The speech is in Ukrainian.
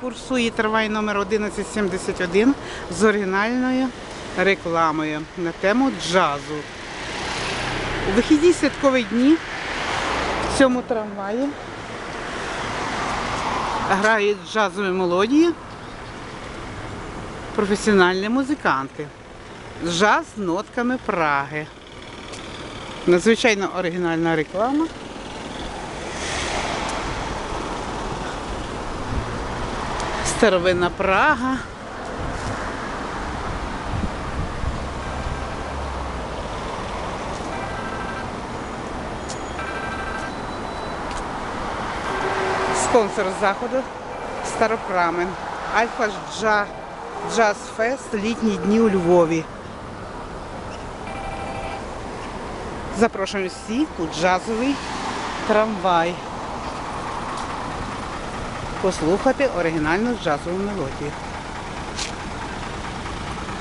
курсує трамвай номер 1171 з оригінальною рекламою на тему джазу. У вихідні святкові дні в цьому трамваї грають джазові мелодії професіональні музиканти. Джаз з нотками Праги. Надзвичайно оригінальна реклама. Старовинна Прага. Спонсор заходу Старопрамен. Альфа Джа, Джаз Фест літні дні у Львові. Запрошуємо всіх у джазовий трамвай. Послухати оригінальну джазову мелодію.